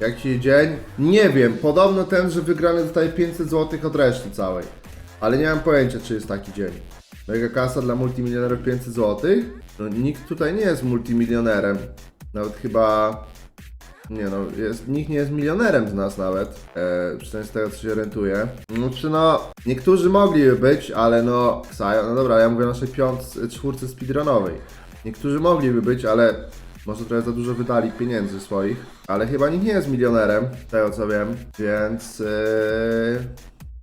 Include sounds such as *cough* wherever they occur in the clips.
Jaki dzień? Nie wiem, podobno ten, że wygrany dostaje 500 zł od reszty całej. Ale nie mam pojęcia, czy jest taki dzień. Mega kasa dla multimilionerów 500 zł? No nikt tutaj nie jest multimilionerem. Nawet chyba... Nie no, jest, nikt nie jest milionerem z nas nawet, e, przynajmniej z tego co się orientuję. No czy no, niektórzy mogliby być, ale no, Ksajo, no dobra, ja mówię o naszej piątce, czwórce speedrunowej. Niektórzy mogliby być, ale może trochę za dużo wydali pieniędzy swoich, ale chyba nikt nie jest milionerem, z tego co wiem, więc e,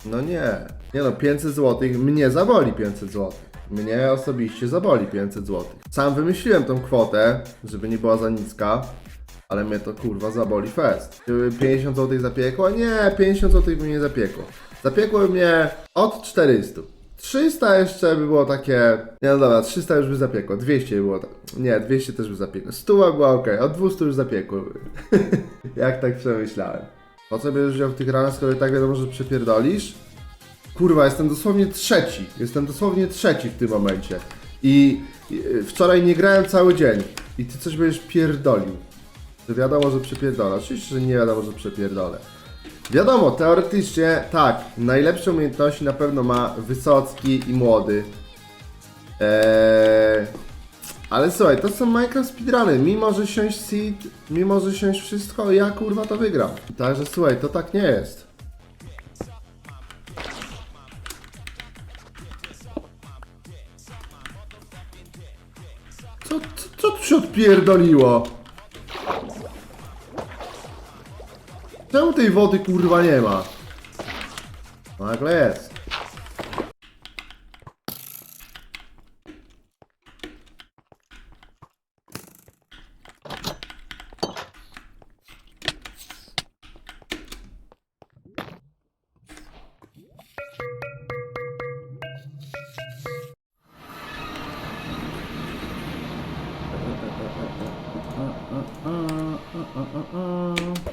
no nie. Nie no, 500 zł, mnie zaboli 500 zł. Mnie osobiście zaboli 500 zł. Sam wymyśliłem tą kwotę, żeby nie była za niska, ale mnie to kurwa zaboli fest. Gdyby 50 zł zapiekło? Nie, 50 zł by mnie zapiekło. Zapiekło mnie od 400. 300 jeszcze by było takie. Nie no dobra, 300 już by zapiekło. 200 by było tak. Nie, 200 też by zapiekło. 100 by była ok, od 200 już zapiekło. *laughs* Jak tak przemyślałem. Po co będziesz wziął w tych ranach, skoro i tak wiadomo, że przepierdolisz? Kurwa, jestem dosłownie trzeci. Jestem dosłownie trzeci w tym momencie. I wczoraj nie grałem cały dzień. I ty coś będziesz pierdolił. Że wiadomo, że przepierdolę. Oczywiście, że nie wiadomo, że przepierdolę. Wiadomo, teoretycznie tak, najlepsze umiejętności na pewno ma Wysocki i Młody. Eee, ale słuchaj, to są Minecraft speedruny. Mimo, że siąść seed, mimo, że siąść wszystko, ja kurwa to wygram. Także słuchaj, to tak nie jest. Co, co, co tu się odpierdoliło? Czemu tej wody kurwa nie ma? Nagle jest.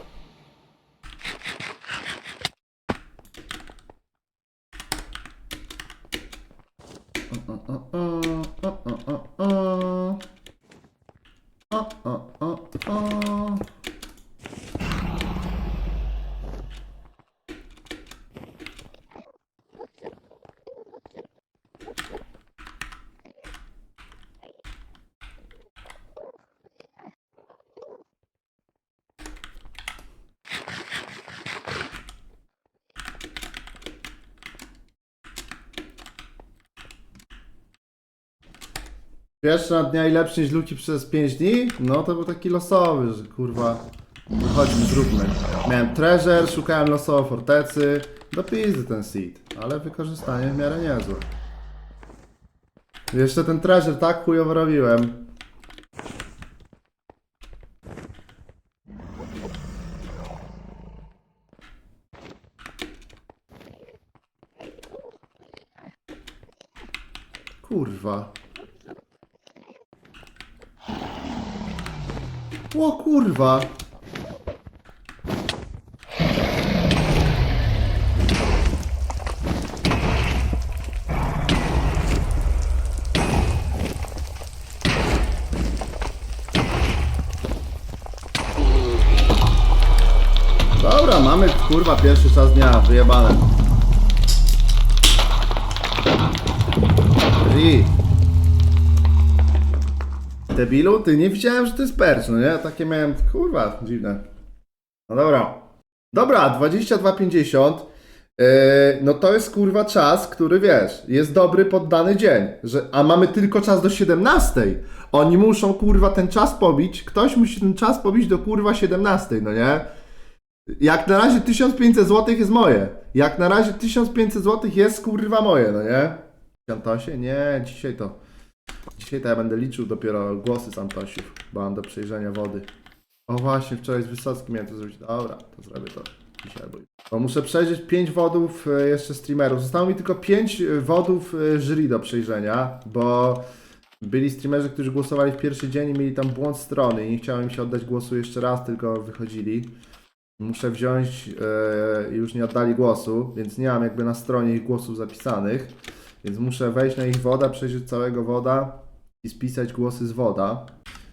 *laughs* Pierwszy na dnia i lepszy niż Luki przez 5 dni? No to był taki losowy, że kurwa. Chodźmy, zróbmy. Miałem treasure, szukałem losowo fortecy. Do pizdy ten seed, ale wykorzystanie w miarę niezłe. Jeszcze ten treasure tak chujowo robiłem. Kurwa. O kurwa. Dobra, mamy kurwa pierwszy czas dnia, wyjebane. Ri. Debilu, ty nie widziałem, że to jest percz, no nie? Takie miałem, kurwa, dziwne. No dobra. Dobra, 22.50. Yy, no to jest kurwa czas, który wiesz, jest dobry pod dany dzień. Że, a mamy tylko czas do 17. Oni muszą kurwa ten czas pobić. Ktoś musi ten czas pobić do kurwa 17, no nie? Jak na razie 1500 zł jest moje. Jak na razie 1500 zł jest kurwa moje, no nie? Santosie? Nie, dzisiaj to. Dzisiaj to ja będę liczył dopiero głosy z bo mam do przejrzenia wody. O właśnie, wczoraj z Wysockim miałem to zrobić. Dobra, to zrobię to dzisiaj. Bo muszę przejrzeć 5 wodów e, jeszcze streamerów. Zostało mi tylko 5 wodów e, jury do przejrzenia, bo byli streamerzy, którzy głosowali w pierwszy dzień i mieli tam błąd strony i nie chciałem im się oddać głosu jeszcze raz, tylko wychodzili. Muszę wziąć, e, już nie oddali głosu, więc nie mam jakby na stronie ich głosów zapisanych. Więc muszę wejść na ich woda, przejrzeć całego woda i spisać głosy z woda.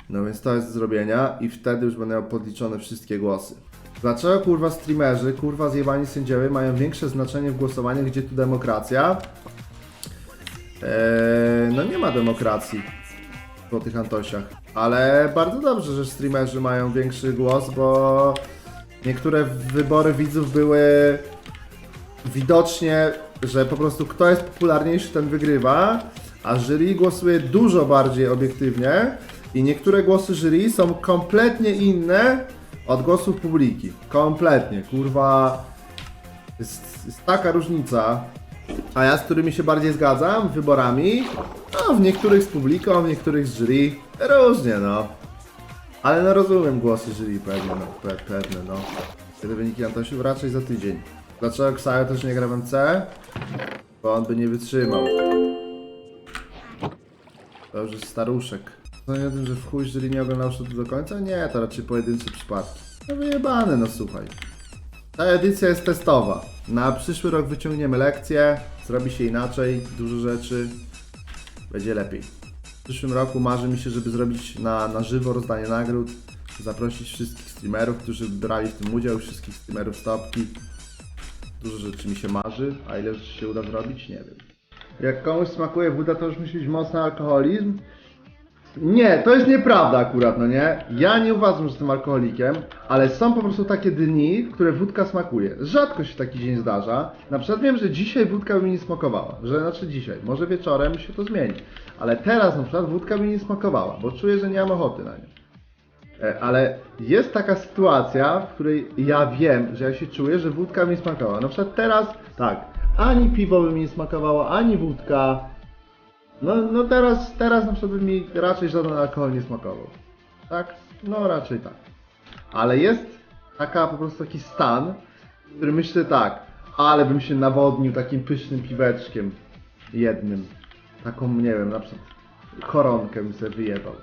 No więc to jest do zrobienia i wtedy już będę podliczone wszystkie głosy. Dlaczego kurwa streamerzy, kurwa zjebani sędziowie mają większe znaczenie w głosowaniu, gdzie tu demokracja? Eee, no nie ma demokracji po tych Antosiach. Ale bardzo dobrze, że streamerzy mają większy głos, bo niektóre wybory widzów były widocznie, że po prostu kto jest popularniejszy, ten wygrywa, a jury głosuje dużo bardziej obiektywnie i niektóre głosy jury są kompletnie inne od głosów publiki. Kompletnie, kurwa. Jest, jest taka różnica. A ja z którymi się bardziej zgadzam, wyborami, no w niektórych z publiką, w niektórych z jury, różnie no. Ale no rozumiem głosy jury pewnie, no, pe, pewne no. Kiedy wyniki Antosiów raczej za tydzień. Dlaczego Ksajo też nie gra w MC? Bo on by nie wytrzymał. To już jest staruszek. No nie o tym, że w chuj jury nie oglądał sztuki do końca? Nie, to raczej pojedyncze przypadki. No wyjebane, no słuchaj. Ta edycja jest testowa. Na przyszły rok wyciągniemy lekcje, zrobi się inaczej, dużo rzeczy, będzie lepiej. W przyszłym roku marzy mi się, żeby zrobić na, na żywo rozdanie nagród, zaprosić wszystkich streamerów, którzy brali w tym udział, wszystkich streamerów stopki. Dużo rzeczy mi się marzy, a ile rzeczy się uda zrobić, nie wiem. Jak komuś smakuje woda, to już musi być mocny alkoholizm. Nie, to jest nieprawda akurat, no nie? Ja nie uważam, że jestem alkoholikiem, ale są po prostu takie dni, w które wódka smakuje. Rzadko się taki dzień zdarza. Na przykład wiem, że dzisiaj wódka by mi nie smakowała. Że znaczy dzisiaj, może wieczorem się to zmieni. Ale teraz na przykład wódka by mi nie smakowała, bo czuję, że nie mam ochoty na nią. E, Ale jest taka sytuacja, w której ja wiem, że ja się czuję, że wódka mi smakowała. Na przykład teraz, tak, ani piwo by mi nie smakowało, ani wódka. No, no teraz, teraz na przykład by mi raczej żaden alkohol nie smakował. Tak? No raczej tak. Ale jest taka po prostu taki stan, w którym myślę tak, ale bym się nawodnił takim pysznym piweczkiem jednym. Taką, nie wiem, na przykład koronkę bym sobie wyjebał.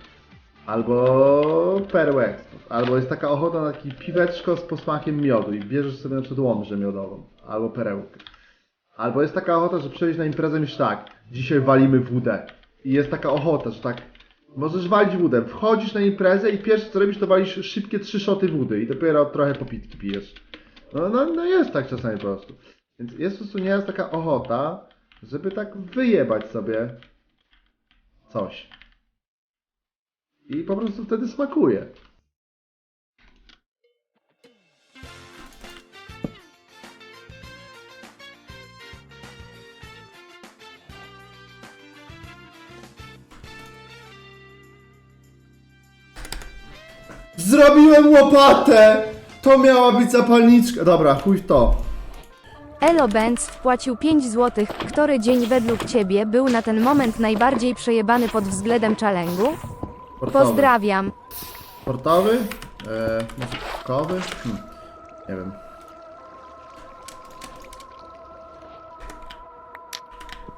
Albo perłę. Albo jest taka ochota na takie piweczko z posmakiem miodu i bierzesz sobie na przykład łomżę miodową. Albo perełkę. Albo jest taka ochota, że przyjść na imprezę i tak, dzisiaj walimy wódę. I jest taka ochota, że tak, możesz walić wódę. Wchodzisz na imprezę i pierwsze co robisz, to walisz szybkie trzy szoty wody i dopiero trochę popitki pijesz. No, no, no jest tak czasami po prostu. Więc jest po prostu nieraz taka ochota, żeby tak wyjebać sobie coś. I po prostu wtedy smakuje. Zrobiłem łopatę! To miała być zapalniczka. Dobra, chuj w to. Elo Benz wpłacił 5 zł. Który dzień według Ciebie był na ten moment najbardziej przejebany pod względem challenge'u? Sportowy. Pozdrawiam. Sportowy? Eee, może piwkowy? Hm, nie wiem.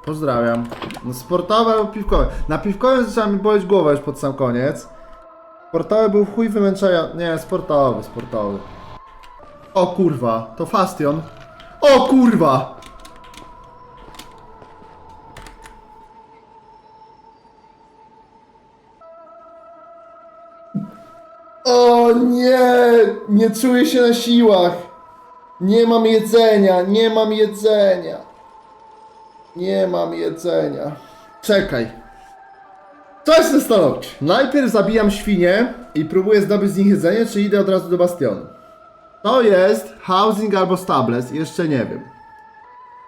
Pozdrawiam. No sportowy albo piwkowy. Na piwkowym zaczęła mi boleć głowa już pod sam koniec. Sportowy był chuj wymęczający. Nie, sportowy, sportowy. O kurwa, to Fastion. O kurwa! O nie! Nie czuję się na siłach! Nie mam jedzenia, nie mam jedzenia. Nie mam jedzenia. Czekaj. To jest zastanowić. Najpierw zabijam świnie i próbuję zdobyć z nich jedzenie, czy idę od razu do bastionu. To jest housing albo stables, jeszcze nie wiem.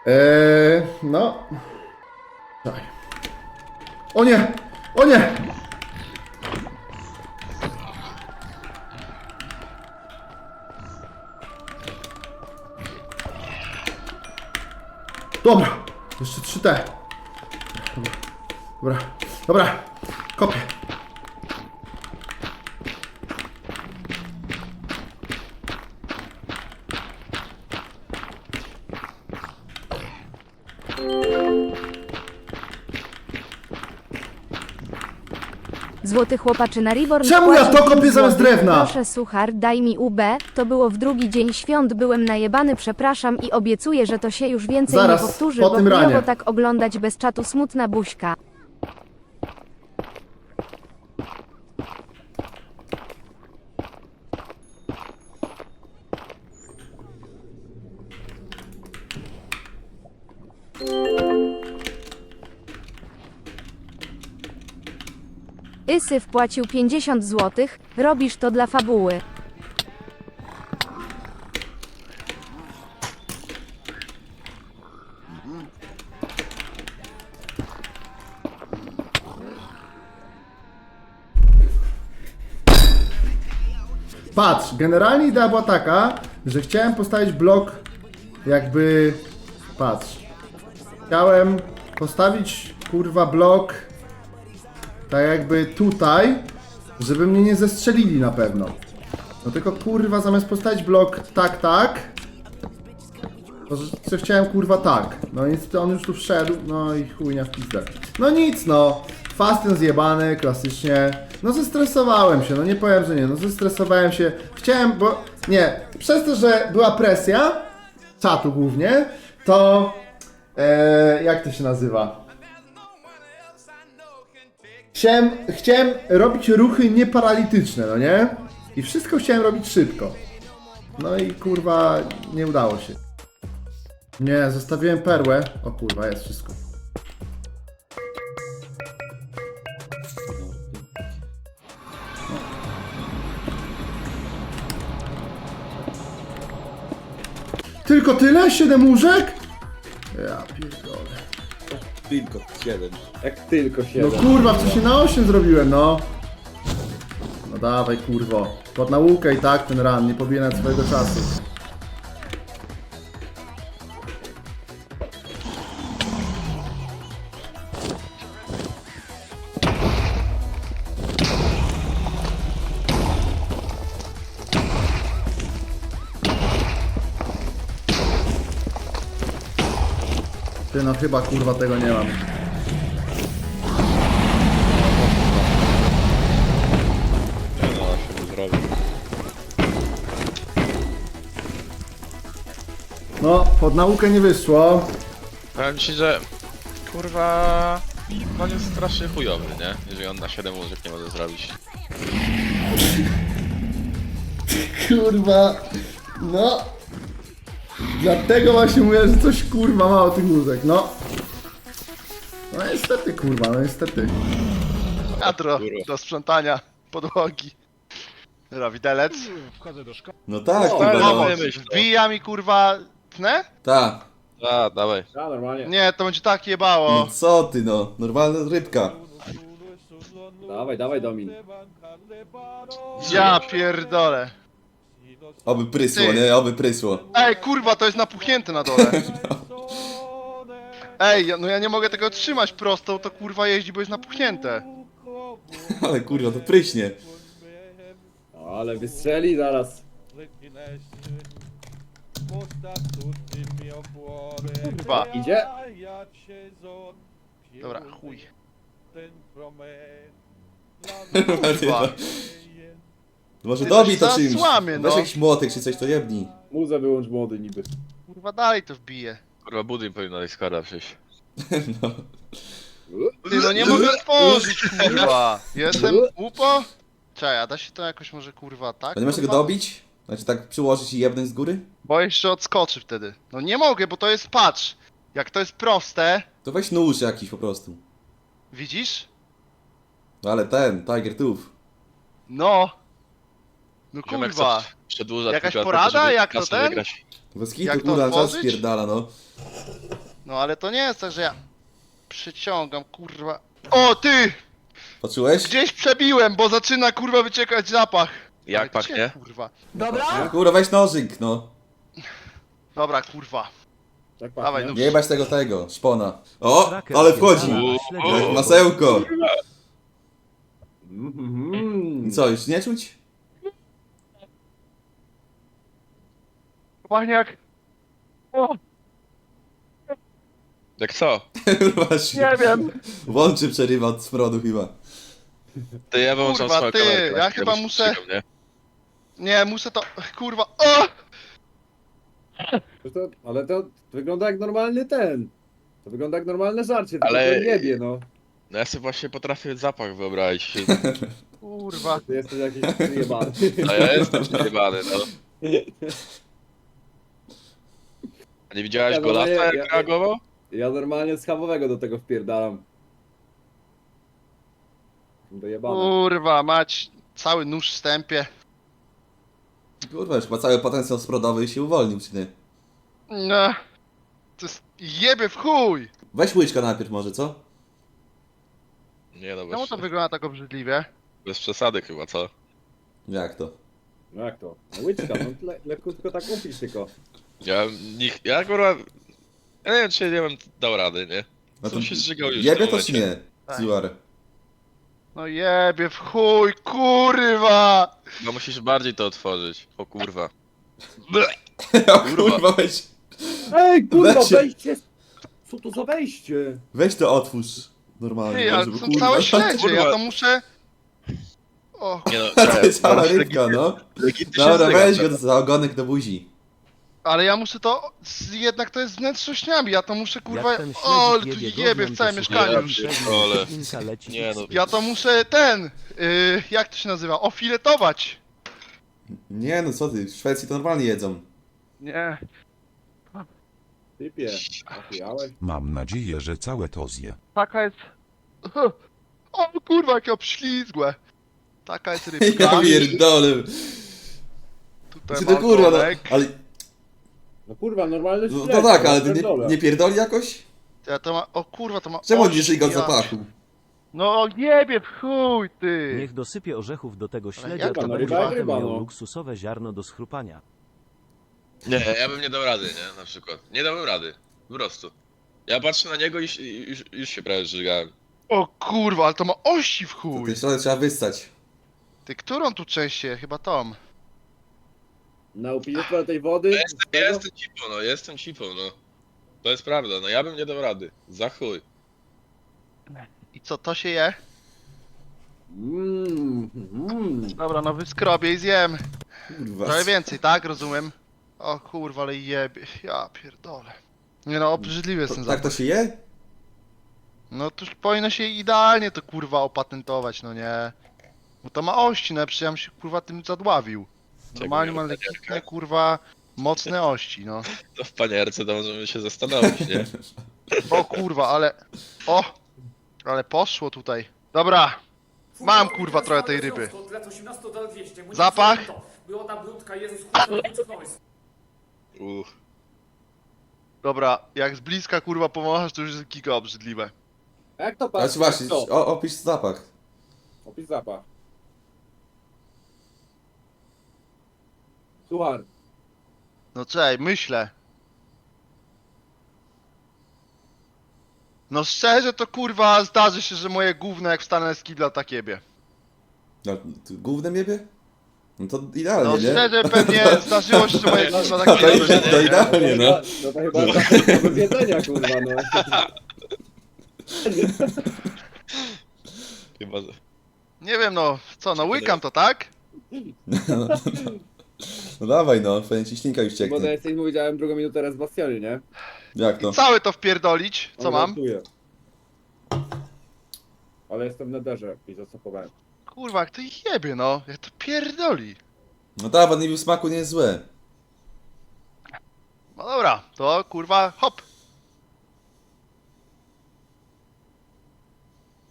Eee, no. Czekaj. O nie! O nie! Dobra, jeszcze 3T. Dobra, dobra, dobra, kopię. Złoty chłopaczyna Reborn Czemu ja to kopię 5 zamiast złotych. drewna? Proszę suchar, daj mi UB. To było w drugi dzień świąt, byłem najebany, przepraszam i obiecuję, że to się już więcej Zaraz, nie powtórzy, po bo tym ranie. chujowo tak oglądać bez czatu smutna buźka. Wpłacił 50 zł, robisz to dla fabuły. Patrz, generalnie idea była taka, że chciałem postawić blok jakby... Patrz. Chciałem postawić kurwa blok tak jakby tutaj, żeby mnie nie zestrzelili na pewno. No tylko kurwa zamiast postawić blok tak, tak, to że chciałem kurwa tak. No niestety on już tu wszedł, no i chujnia w pizdę. No nic no, fasten zjebany, klasycznie. No zestresowałem się, no nie powiem, że nie, no zestresowałem się. Chciałem, bo nie, przez to, że była presja, czatu głównie, to e, jak to się nazywa? Chciałem, chciałem robić ruchy nieparalityczne, no nie? I wszystko chciałem robić szybko. No i kurwa, nie udało się. Nie, zostawiłem perłę. O kurwa, jest wszystko. Tylko tyle? Siedem łóżek? Ja pierdolę. Tylko 7. Jak tylko No siedem. kurwa, wcześniej na 8 zrobiłem, no. No dawaj, kurwo. Pod naukę i tak ten ran, nie nawet swojego czasu. Chyba kurwa tego nie mam. No, się mu zrobił. No, pod naukę nie wyszło. Powiem ci, że kurwa. On jest strasznie chujowy, nie? Jeżeli on na 7 łóżek nie może zrobić. Kurwa. No. Dlatego właśnie mówię, że coś kurwa mało tych łóżek, no. No niestety kurwa, no niestety. Kurwa. do sprzątania podłogi. Dobra, widelec. No tak, O, kurwa, no. Pomoc. myśl, no. Wbija mi kurwa tnę? Tak. A, dawaj. A, normalnie. Nie, to będzie tak jebało. No co ty no, normalna rybka. Dawaj, dawaj Domin. Ja pierdolę. Oby prysło, Ty. nie? Oby prysło. Ej, kurwa, to jest napuchnięte na dole. *laughs* *laughs* Ej, ja- no ja nie mogę tego trzymać prosto, to kurwa jeździ, bo jest napuchnięte. *laughs* Ale kurwa, to pryśnie. Ale wystrzeli zaraz. Kurwa. Idzie? Dobra, chuj. Kurwa. Może Ty dobij coś to czymś. zasłamie, Weź no. jakiś młotek czy coś, to jebnij. Muzę wyłącz młody niby. Kurwa, dalej to wbije. Kurwa, budyń powinno na Discorda przyjść. No. Ty, no nie mogę otworzyć, kurwa. Jestem upo? Czekaj, a da się to jakoś może kurwa tak? A nie masz tego kurwa? dobić? Znaczy tak przyłożyć i jebnąć z góry? Bo jeszcze odskoczy wtedy. No nie mogę, bo to jest patrz. Jak to jest proste, To weź nóż jakiś po prostu. widzisz? No ale ten, Tiger Tooth. No. No Ziomek kurwa. chce Przedłużać Jakaś tylko porada, żeby jak to kasę ten? Wygrać. Bez Jak kitu, to kurwa, czas otworzyć? spierdala, no. No ale to nie jest tak, że ja przyciągam, kurwa. O ty! Poczułeś? Gdzieś przebiłem, bo zaczyna kurwa wyciekać zapach. Ale Jak gdzie, pachnie? Kurwa. Kurwa, weź nożyk, no. Dobra, kurwa. Tak Dawaj, no. Nie jebać tego, tego, szpona. O, ale wchodzi. Jak masełko. Mhm. I co, już nie czuć? Pachnie jak... O, Jak co? *laughs* Się nie wiem. Włączy przerywa od smrodu chyba. Ty ja wyłączam Kurwa, swoją ty, kamerkę. ja chyba muszę- nie? Nie, muszę to... Kurwa. O! To, to, ale to wygląda jak normalny ten. To wygląda jak normalne żarcie, tylko Ale- ale... to jebie, no. No ja sobie właśnie potrafię zapach wyobrazić. Kurwa. Ty jesteś jakiś przyjebany. A ja jestem przejebany, no. *laughs* A nie widziałeś Ja go lata normalnie- jak ja- reagował? Ja normalnie schabowego do tego wpierdalam. Dojebane. Kurwa, mać cały nóż w stępie. Kurwa, już ma cały potencjał sprodowy i się uwolnił, czy nie? No. To jest jebie w chuj! Weź łyczka najpierw może, co? Nie no, Czemu bez, to wygląda tak obrzydliwie? bez przesady chyba, co? Jak to? No jak to? No łyczka, no le, lekutko tak upisz tylko. Ja nich, ja kurwa... Ja nie wiem, czy nie bym dał rady, nie? No Co się zżygał już w Jebie tym to czy momencie? nie? Tak. No jebie w chuj, kurwa! No musisz bardziej to otworzyć. O kurwa. *laughs* O kurwa, weź, Ej, kurwa, Weźcie. wejście! Co to za wejście? weź to otwórz. Normalnie, Ty, ale żeby to są kurwa- całe *laughs* śledzie, kurwa. ja to muszę... O, Nie no, *laughs* To jest cała rybka, no. legitnie Dobra, się weź go za ogonek do buzi. Ale ja muszę to... Jednak to jest z wnętrznościami, ja to muszę kurwa... Jak ten O, ale tu jebie w całym to mieszkaniu słuchaj, już. Ja pewnie pierdolę. inka leci Nie no. Ja to muszę ten... Yy, jak to się nazywa? Ofiletować. Nie no, co ty, w Szwecji to normalnie jedzą. Nie. Typie? Mam nadzieję, że całe to zje. Taka jest... *laughs* O kurwa, jakie obślizgłe. Taka jest rybka. Ja pierdolę. Tutaj Czy to kurwa, no, ale... No kurwa, normalny No, no tak, ale ty nie, nie pierdoli jakoś? Ja to ma... O kurwa, to ma... Czemu nie od ja- zapachu? No jebie w chuj, ty. Niech dosypie orzechów do tego śledzia, jak to no, będzie ryba jak potem ryba, miał no. luksusowe ziarno do schrupania. Nie, ja bym nie dał rady, nie? Na przykład. Nie dałbym rady. Po prostu. Ja patrzę na niego i się- i już, już się prawie żygałem. O kurwa, ale to ma osi w To chuj. ten środek trzeba wystać. Ty, którą tu część je? Chyba tą. Na upijestwo tej wody? Ja jestem cipą, no, jestem cipą, no. To jest prawda, no ja bym nie dał rady. Za chuj. I co, to się je? Mmm, mmm. Dobra, no wyskrobię i zjem. Kurwa. Trochę więcej, tak? Rozumiem. O kurwa, ale jebie. Ja pierdolę. Nie no, obrzydliwy jest To, ten tak to się je? No to już powinno się idealnie to kurwa opatentować, no nie. Bo to ma ości, no ja przecież ja bym się kurwa tym zadławił. Normalnie ma lekkie kurwa mocne ości, no. To w panierce to możemy się zastanowić, nie? O kurwa, ale... O! Ale poszło tutaj. Dobra. Mam kurwa trochę tej ryby. Zapach? Uff. Dobra, jak z bliska kurwa pomochasz, to już jest giga obrzydliwe. Jak to Znaczy patrz? właśnie, o, opisz zapach. Opis zapach. Suchar. No czej, myślę. No szczerze to kurwa zdarzy się, że moje gówno jak wstanę z kibla tak jebie. No, ty gównem jebie? No to idealnie, No nie? szczerze *laughs* pewnie zdarzyło się, że moje *laughs* gówno tak To, jebie. to idealnie, no. No to chyba zapach do jedzenia, kurwa, no. Chyba... *laughs* Nie wiem no, co no łykam to, tak? No dawaj no, pewnie ci ślinka już Bo cieknie. to jesteś, mu widziałem drugą minutę teraz w Bastionie, nie? Jak to? Całe to wpierdolić, co On mam? żartuje. Ale jestem na derze i zacofowałem. Kurwa, jak to ich jebie no, jak to pierdoli. No dawaj, nie w smaku nie jest złe. No dobra, to kurwa hop.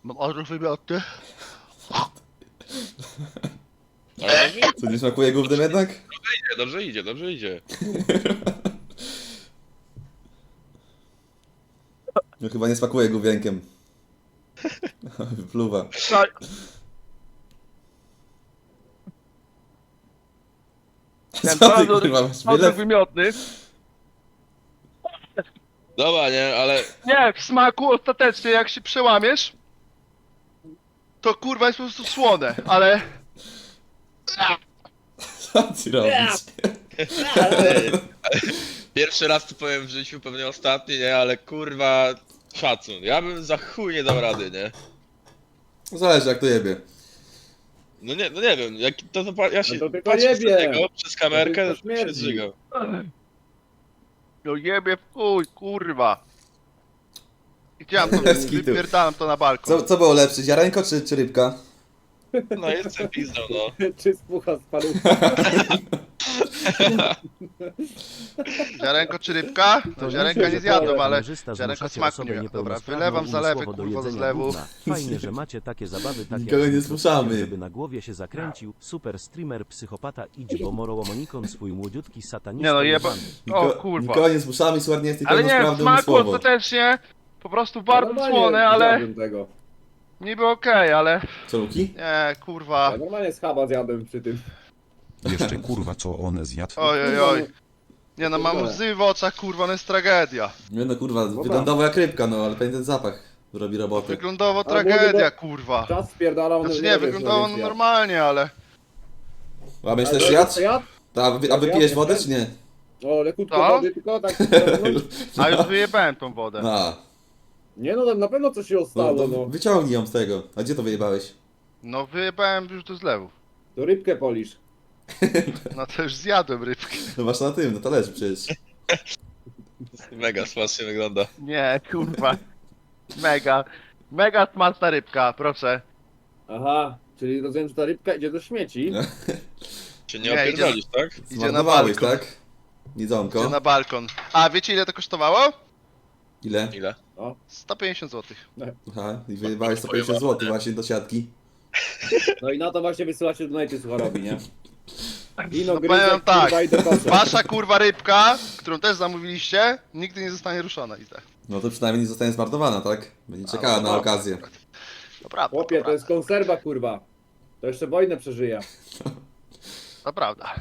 Mam odruch wymiotny. *laughs* Dobrze Co, nie smakuje gównem jednak? idzie, dobrze idzie, dobrze idzie. No chyba nie smakuje gówienkiem. Wypluwa. *laughs* Co ty kurwa masz wylew? wymiotny. Dobra, nie, ale... Nie, w smaku ostatecznie jak się przełamiesz, to kurwa jest po prostu słone, ale... Co ty robisz? *laughs* Pierwszy raz to powiem w życiu, pewnie ostatni, nie, ale kurwa... Szacun. Ja bym za chuj nie dał rady, nie? Zależy jak to jebie. No nie, no nie wiem, jak to, to pa- ja się No to tylko patrzę jebie. na niego przez kamerkę, tylko śmierdzi. zżygał. No jebie w chuj, kurwa. Chciałem to, Bez kitu. wypierdalam to na balkon. Co, co było lepsze, ziarenko czy, czy rybka? No jestem pizdą, no. *laughs* Czy spucha z? *laughs* Ziarenko czy rybka? No, To ziarenka nie zjadłem, ale ziarenko smaku nie miał. Dobra, wylewam słowo do kurwa, jedzenia zlewu. Fajnie, że macie takie zabawy, tak Nikogo nie z zmuszamy. żeby na głowie się zakręcił. Super streamer, psychopata, idź, bo morołomonikon swój młodziutki satanista Nie no, jeba... O Niko- kurwa. Nikogo nie zmuszamy, Suar nie jest Ale nie, niepełnosprawny smaku umysłowo. ostatecznie po prostu bardzo słone, ale tego. Niby okej, ale Co, Luki? nie, kurwa. Ja normalnie schaba zjadłem przy tym. Jeszcze kurwa co one zjadł. Oj, oj, oj. Nie no, mam łzy w oczach, kurwa, no jest tragedia. Nie no kurwa, wyglądało jak rybka, no ale pewnie ten zapach robi robotę. Wyglądało Ale tragedia, młody, kurwa. Czas spierdala, on Znaczy nie wyglądało no no normalnie, ale... A będziesz też jadł? jadł? A, wy, a wypijesz wodę czy nie? O, lekutko Co? wody, tylko tak... *laughs* A już wyjebałem tą wodę. A, Nie no, tam na pewno coś się no ostało, to no. wyciągnij ją z tego. A gdzie to wyjebałeś? No wyjebałem już do zlewu. To rybkę polisz. *laughs* No to już zjadłem rybkę. No masz na tym, na talerzu przecież. *laughs* Mega smacznie wygląda. Nie, kurwa. Mega. Mega smaczna rybka, proszę. Aha, czyli rozumiem, że ta rybka idzie do śmieci. No. *laughs* Czy Nie, nie opierdolisz, tak? Idzie na Zmarnowałeś, balkon. tak? Idzie na balkon. A wiecie ile to kosztowało? Ile? Ile? 150 zł. Aha, i wyjebałeś 150 zł właśnie do siatki. No i na to właśnie wysyłacie donajty sucharowi, nie? Ino No gryzek, powiem tak, kurwa, i do kosza. Wasza kurwa rybka, którą też zamówiliście, nigdy nie zostanie ruszona i tak. No to przynajmniej nie zostanie zmarnowana, tak? Będzie czekała no na okazję. To prawda, Chłopie, to to jest konserwa, kurwa. To jeszcze wojnę przeżyje. prawda.